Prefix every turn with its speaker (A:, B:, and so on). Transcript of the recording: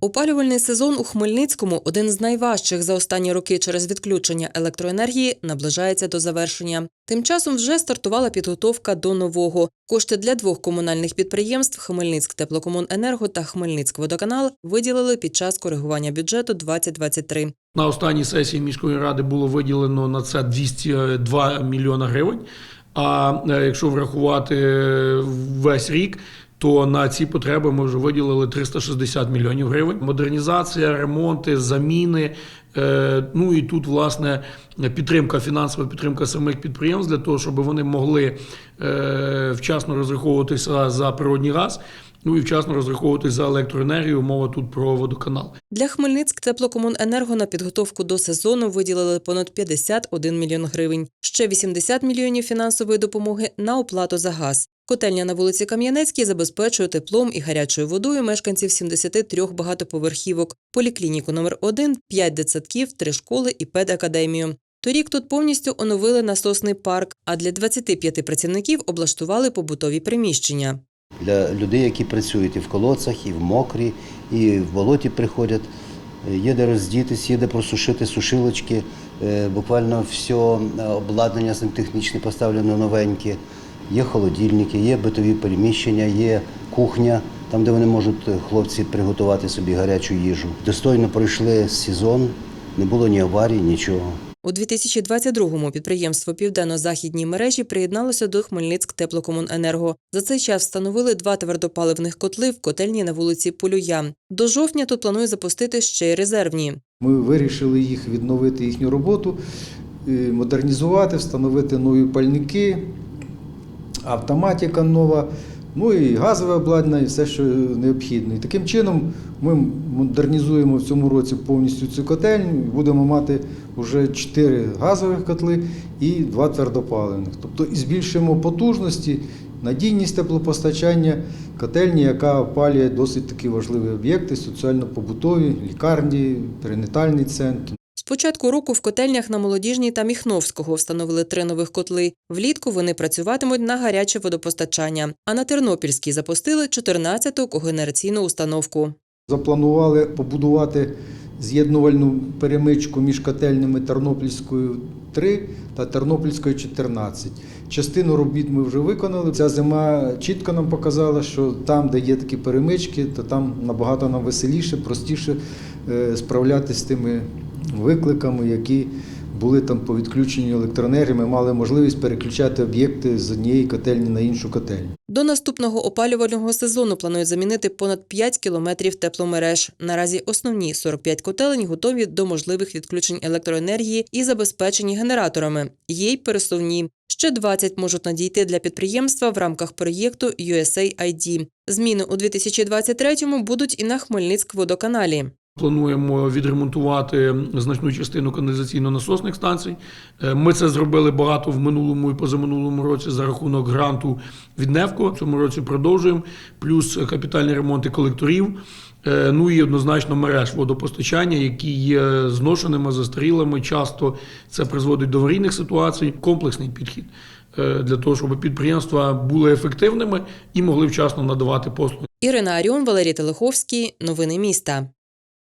A: Опалювальний сезон у Хмельницькому, один з найважчих за останні роки через відключення електроенергії, наближається до завершення. Тим часом вже стартувала підготовка до нового. Кошти для двох комунальних підприємств Хмельницьк теплокомуненерго та Хмельницькводоканал виділили під час коригування бюджету 2023.
B: На останній сесії міської ради було виділено на це 202 мільйона гривень. А е, якщо врахувати весь рік, то на ці потреби ми вже виділили 360 мільйонів гривень. Модернізація, ремонти, заміни. е, Ну і тут, власне, підтримка, фінансова підтримка самих підприємств для того, щоб вони могли е, вчасно розраховуватися за природній газ, ну і вчасно розраховуватися за електроенергію. Мова тут про водоканал.
A: Для Хмельницьк теплокомуненерго на підготовку до сезону виділили понад 51 мільйон гривень. Ще 80 мільйонів фінансової допомоги на оплату за газ. Котельня на вулиці Кам'янецькій забезпечує теплом і гарячою водою мешканців 73 багатоповерхівок, поліклініку номер 1 5 дитсадків, 3 школи і педакадемію. Торік тут повністю оновили насосний парк, а для 25 працівників облаштували побутові приміщення.
C: Для людей, які працюють і в колодцях, і в мокрі, і в болоті приходять. Е, Є де роздітись, є де просушити сушилочки. Е, Буквально все обладнання сантехнічне поставлено новеньке. Є холодильники, є битові приміщення, є кухня, там, де вони можуть е, хлопці приготувати собі гарячу їжу. Достойно пройшли сезон, не було ні аварій, нічого.
A: У 2022-му підприємство Південно-Західній мережі приєдналося до Хмельницьк теплокомуненерго. За цей час встановили два твердопаливних котли в котельні на вулиці Полюя. До жовтня тут планують запустити ще й резервні.
D: Ми вирішили їх відновити їхню роботу, е, модернізувати, встановити нові пальники, автоматика нова, ну і газове обладнання, і все, що необхідне. І таким чином ми модернізуємо в цьому році повністю цю котельню будемо мати вже 4 газових котли і 2 твердопаливних. Тобто і збільшуємо потужності, надійність теплопостачання котельні, яка опалює досить такі важливі об'єкти, соціально-побутові, лікарні, перинатальний центр.
A: Початку року в котельнях на Молодіжній та Міхновського встановили три нових котли. Влітку вони працюватимуть на гаряче водопостачання. А на Тернопільській запустили 14-ту когенераційну установку.
D: Запланували побудувати з'єднувальну перемичку між котельнями Тернопільською 3 та Тернопільською 14. Частину робіт ми вже виконали. Ця зима чітко нам показала, що там, де є такі перемички, то там набагато нам веселіше, простіше е, справлятися з тими викликами, які були там по відключенню електроенергії. Ми мали можливість переключати об'єкти з однієї котельні на іншу котельню.
A: До наступного опалювального сезону планують замінити понад 5 кілометрів тепломереж. Наразі основні 45 котелень готові до можливих відключень електроенергії і забезпечені генераторами. Є й пересувні. Ще 20 можуть надійти для підприємства в рамках проєкту USAID. Зміни у 2023-му будуть і на Хмельницьк-водоканалі.
B: Плануємо відремонтувати значну частину каналізаційно-насосних станцій. Е, Ми це зробили багато в минулому і позаминулому році за рахунок гранту від НЕВКО. В цьому році продовжуємо. Плюс капітальні ремонти колекторів. Е, Ну і однозначно мереж водопостачання, які є зношеними, застарілими. Часто це призводить до аварійних ситуацій. Комплексний підхід е, для того, щоб підприємства були ефективними і могли вчасно надавати послуги.
A: Ірина Аріон, Валерій Телеховський. Новини міста.